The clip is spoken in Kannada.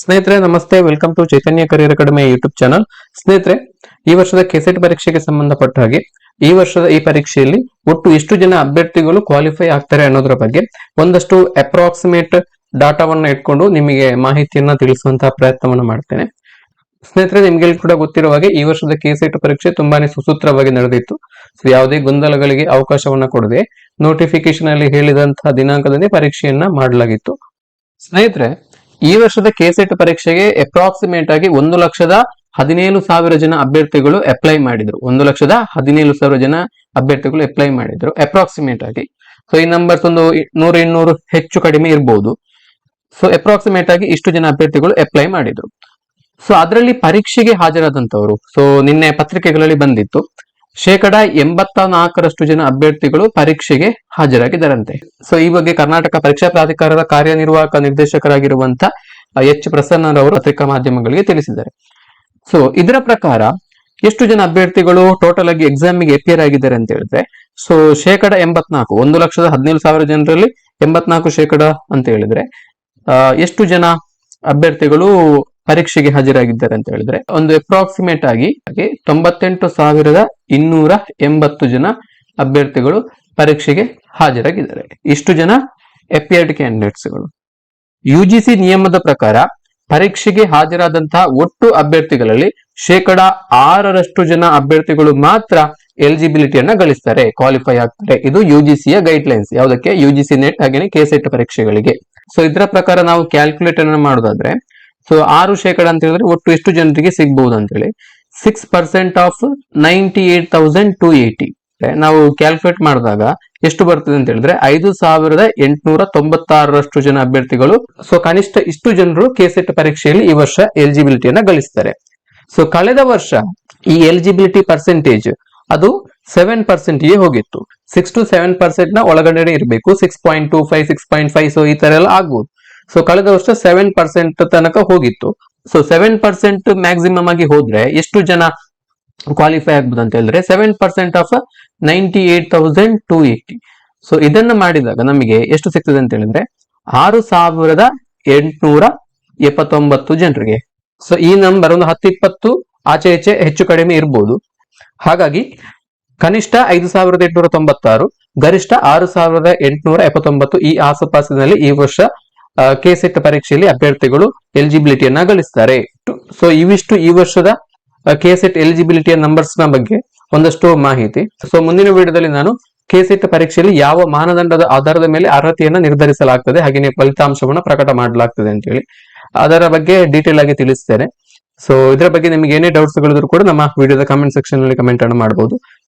ಸ್ನೇಹಿತರೆ, ನಮಸ್ತೆ. Welcome to Chaitanya career academy YouTube channel ಸ್ನೇಹಿತರೆ, ಈ ವರ್ಷದ ಕೆಸೆಟ್ ಪರೀಕ್ಷೆಗೆ ಸಂಬಂಧಪಟ್ಟ ಹಾಗೆ ಈ ವರ್ಷದ ಈ ಪರೀಕ್ಷೆಯಲ್ಲಿ ಒಟ್ಟು ಎಷ್ಟು ಜನ ಅಭ್ಯರ್ಥಿಗಳು ಕ್ವಾಲಿಫೈ ಆಗ್ತಾರೆ ಅನ್ನೋದ್ರ ಬಗ್ಗೆ ಒಂದಷ್ಟು ಅಪ್ರಾಕ್ಸಿಮೇಟ್ ಡಾಟಾವನ್ನ ಇಟ್ಕೊಂಡು ನಿಮಗೆ ಮಾಹಿತಿಯನ್ನ ತಿಳಿಸುವಂತಹ ಪ್ರಯತ್ನವನ್ನ ಮಾಡ್ತೇನೆ. ಸ್ನೇಹಿತರೆ, ನಿಮ್ಗೆ ಕೂಡ ಗೊತ್ತಿರುವ ಹಾಗೆ ಈ ವರ್ಷದ ಕೆಸೆಟ್ ಪರೀಕ್ಷೆ ತುಂಬಾನೇ ಸುಸೂತ್ರವಾಗಿ ನಡೆದಿತ್ತು. ಯಾವುದೇ ಗೊಂದಲಗಳಿಗೆ ಅವಕಾಶವನ್ನ ಕೊಡದೆ ನೋಟಿಫಿಕೇಶನ್ ಅಲ್ಲಿ ಹೇಳಿದಂತಹ ದಿನಾಂಕದಲ್ಲಿ ಪರೀಕ್ಷೆಯನ್ನ ಮಾಡಲಾಗಿತ್ತು. ಸ್ನೇಹಿತರೆ ಈ ವರ್ಷದ ಕೆಸೆಟ್ ಪರೀಕ್ಷೆಗೆ ಅಪ್ರಾಕ್ಸಿಮೇಟ್ ಆಗಿ ಒಂದು ಲಕ್ಷದ ಹದಿನೇಳು ಸಾವಿರ ಜನ ಅಭ್ಯರ್ಥಿಗಳು ಅಪ್ಲೈ ಮಾಡಿದ್ರು. ಒಂದು ಲಕ್ಷದ ಹದಿನೇಳು ಸಾವಿರ ಜನ ಅಭ್ಯರ್ಥಿಗಳು ಅಪ್ಲೈ ಮಾಡಿದ್ರು. ಅಪ್ರಾಕ್ಸಿಮೇಟ್ ಆಗಿ. ಸೊ ಈ ನಂಬರ್ಸ್ ಒಂದು ನೂರ ನೂರು ಇನ್ನೂರು ಹೆಚ್ಚು ಕಡಿಮೆ ಇರಬಹುದು ಸೊ ಅಪ್ರಾಕ್ಸಿಮೇಟ್ ಆಗಿ ಇಷ್ಟು ಜನ ಅಭ್ಯರ್ಥಿಗಳು ಅಪ್ಲೈ ಮಾಡಿದ್ರು. ಸೊ ಅದರಲ್ಲಿ ಪರೀಕ್ಷೆಗೆ ಹಾಜರಾದಂತವರು ಸೊ ನಿನ್ನೆ ಪತ್ರಿಕೆಗಳಲ್ಲಿ ಬಂದಿತ್ತು. ಶೇಕಡ ಎಂಬತ್ತ ನಾಲ್ಕರಷ್ಟು ಜನ ಅಭ್ಯರ್ಥಿಗಳು ಪರೀಕ್ಷೆಗೆ ಹಾಜರಾಗಿದ್ದಾರಂತೆ. ಸೊ ಈ ಬಗ್ಗೆ ಕರ್ನಾಟಕ ಪರೀಕ್ಷಾ ಪ್ರಾಧಿಕಾರದ ಕಾರ್ಯನಿರ್ವಾಹಕ ನಿರ್ದೇಶಕರಾಗಿರುವಂತಹ ಎಚ್. ಪ್ರಸನ್ನರವರು ಪತ್ರಿಕಾ ಮಾಧ್ಯಮಗಳಿಗೆ ತಿಳಿಸಿದ್ದಾರೆ. ಸೊ ಇದರ ಪ್ರಕಾರ ಎಷ್ಟು ಜನ ಅಭ್ಯರ್ಥಿಗಳು ಟೋಟಲ್ ಆಗಿ ಎಕ್ಸಾಮಿಗೆ ಎಪಿಯರ್ ಆಗಿದ್ದಾರೆ ಅಂತ ಹೇಳಿದ್ರೆ ಸೊ ಶೇಕಡ ಎಂಬತ್ನಾಲ್ಕು, ಒಂದು ಲಕ್ಷದ ಹದಿನೇಳು ಸಾವಿರ ಜನರಲ್ಲಿ ಎಂಬತ್ನಾಲ್ಕು ಶೇಕಡ ಅಂತ ಹೇಳಿದ್ರೆ ಎಷ್ಟು ಜನ ಅಭ್ಯರ್ಥಿಗಳು ಪರೀಕ್ಷೆಗೆ ಹಾಜರಾಗಿದ್ದಾರೆ ಅಂತ ಹೇಳಿದ್ರೆ, ಒಂದು ಅಪ್ರಾಕ್ಸಿಮೇಟ್ ಆಗಿ ಹಾಗೆ ತೊಂಬತ್ತೆಂಟು ಸಾವಿರದ ಇನ್ನೂರ ಎಂಬತ್ತು ಜನ ಅಭ್ಯರ್ಥಿಗಳು ಪರೀಕ್ಷೆಗೆ ಹಾಜರಾಗಿದ್ದಾರೆ. ಇಷ್ಟು ಜನ ಎಪಿಯರ್ಡ್ ಕ್ಯಾಂಡಿಡೇಟ್ಸ್ಗಳು ಯುಜಿಸಿ ನಿಯಮದ ಪ್ರಕಾರ ಪರೀಕ್ಷೆಗೆ ಹಾಜರಾದಂತಹ ಒಟ್ಟು ಅಭ್ಯರ್ಥಿಗಳಲ್ಲಿ ಶೇಕಡ ಆರರಷ್ಟು ಜನ ಅಭ್ಯರ್ಥಿಗಳು ಮಾತ್ರ ಎಲಿಜಿಬಿಲಿಟಿಯನ್ನ ಗಳಿಸ್ತಾರೆ ಕ್ವಾಲಿಫೈ ಆಗ್ತಾರೆ. ಇದು ಯುಜಿಸಿಯ ಗೈಡ್ ಲೈನ್ಸ್ ಯಾವುದಕ್ಕೆ? ಯುಜಿಸಿ ನೆಟ್ ಹಾಗೇನೆ ಕೆಸೆಟ್ ಪರೀಕ್ಷೆಗಳಿಗೆ. ಸೊ ಇದರ ಪ್ರಕಾರ ನಾವು ಕ್ಯಾಲ್ಕುಲೇಟ್ ಅನ್ನ ಮಾಡೋದಾದ್ರೆ ಸೊ ಆರು ಶೇಕಡ ಅಂತ ಹೇಳಿದ್ರೆ ಒಟ್ಟು ಎಷ್ಟು ಜನರಿಗೆ ಸಿಗ್ಬಹುದು ಅಂತ ಹೇಳಿ. Six percent of ninety eight thousand two eighty ನಾವು ಕ್ಯಾಲ್ಕುಲೇಟ್ ಮಾಡಿದಾಗ ಎಷ್ಟು ಬರ್ತದೆ ಅಂತ ಹೇಳಿದ್ರೆ ಐದು ಸಾವಿರದ ಎಂಟುನೂರ ತೊಂಬತ್ತಾರರಷ್ಟು ಜನ ಅಭ್ಯರ್ಥಿಗಳು ಸೊ ಕನಿಷ್ಠ ಇಷ್ಟು ಜನರು ಕೆಸೆಟ್ ಪರೀಕ್ಷೆಯಲ್ಲಿ ಈ ವರ್ಷ ಎಲಿಜಿಬಿಲಿಟಿಯನ್ನ ಗಳಿಸ್ತಾರೆ. ಸೊ ಕಳೆದ ವರ್ಷ ಈ ಎಲಿಜಿಬಿಲಿಟಿ ಪರ್ಸೆಂಟೇಜ್ ಅದು ಸೆವೆನ್ ಪರ್ಸೆಂಟ್ಗೆ ಹೋಗಿತ್ತು. ಸಿಕ್ಸ್ ಟು ಸೆವೆನ್ ಪರ್ಸೆಂಟ್ನ ಒಳಗಡೆ ಇರಬೇಕು. Six point two five six point five so ಈ ತರ ಎಲ್ಲ ಆಗ್ಬೋದು. ಸೊ ಕಳೆದ ವರ್ಷ ಸೆವೆನ್ ಪರ್ಸೆಂಟ್ ತನಕ ಹೋಗಿತ್ತು. ಸೊ ಸೆವೆನ್ ಪರ್ಸೆಂಟ್ ಮ್ಯಾಕ್ಸಿಮಮ್ ಆಗಿ ಹೋದ್ರೆ ಎಷ್ಟು ಜನ ಕ್ವಾಲಿಫೈ ಆಗ್ಬೋದು ಅಂತ ಹೇಳಿದ್ರೆ seven percent of ninety eight thousand two eighty so ಇದನ್ನ ಮಾಡಿದಾಗ ನಮಗೆ ಎಷ್ಟು ಸಿಗ್ತದೆ ಅಂತ ಹೇಳಿದ್ರೆ ಆರು ಸಾವಿರದ ಎಂಟುನೂರ ಎಪ್ಪತ್ತೊಂಬತ್ತು ಜನರಿಗೆ. ಸೊ ಈ ನಂಬರ್ ಒಂದು ಹತ್ತಿಪ್ಪತ್ತು ಆಚೆ ಈಚೆ ಹೆಚ್ಚು ಕಡಿಮೆ ಇರ್ಬೋದು. ಹಾಗಾಗಿ ಕನಿಷ್ಠ ಐದು ಸಾವಿರದ ಎಂಟುನೂರ ತೊಂಬತ್ತಾರು, ಗರಿಷ್ಠ ಆರು ಸಾವಿರದ ಎಂಟುನೂರ ಎಪ್ಪತ್ತೊಂಬತ್ತು ಈ ಆಸುಪಾಸಿನಲ್ಲಿ ಈ ವರ್ಷ ಕೆಸೆಟ್ ಪರೀಕ್ಷೆಯಲ್ಲಿ ಅಭ್ಯರ್ಥಿಗಳು ಎಲಿಜಿಬಿಲಿಟಿಯನ್ನ ಗಳಿಸ್ತಾರೆ. ಸೊ ಇವಿಷ್ಟು ಈ ವರ್ಷದ ಕೆಸೆಟ್ ಎಲಿಜಿಬಿಲಿಟಿಯ ನಂಬರ್ಸ್ನ ಬಗ್ಗೆ ಒಂದಷ್ಟು ಮಾಹಿತಿ. ಸೊ ಮುಂದಿನ ವಿಡಿಯೋದಲ್ಲಿ ನಾನು ಕೆಸೆಟ್ ಪರೀಕ್ಷೆಯಲ್ಲಿ ಯಾವ ಮಾನದಂಡದ ಆಧಾರದ ಮೇಲೆ ಅರ್ಹತೆಯನ್ನು ನಿರ್ಧರಿಸಲಾಗ್ತದೆ, ಹಾಗೆಯೇ ಫಲಿತಾಂಶವನ್ನು ಪ್ರಕಟ ಮಾಡಲಾಗ್ತದೆ ಅಂತ ಹೇಳಿ ಅದರ ಬಗ್ಗೆ ಡೀಟೇಲ್ ಆಗಿ ತಿಳಿಸ್ತೇನೆ. ಸೊ ಇದರ ಬಗ್ಗೆ ನಿಮಗೆ ಏನೇ ಡೌಟ್ಸ್ ಗಳಿದ್ರು ಕೂಡ ನಮ್ಮ ವಿಡಿಯೋದ ಕಮೆಂಟ್ ಸೆಕ್ಷನ್ನಲ್ಲಿ ಕಮೆಂಟ್ ಅನ್ನು ಮಾಡಬಹುದು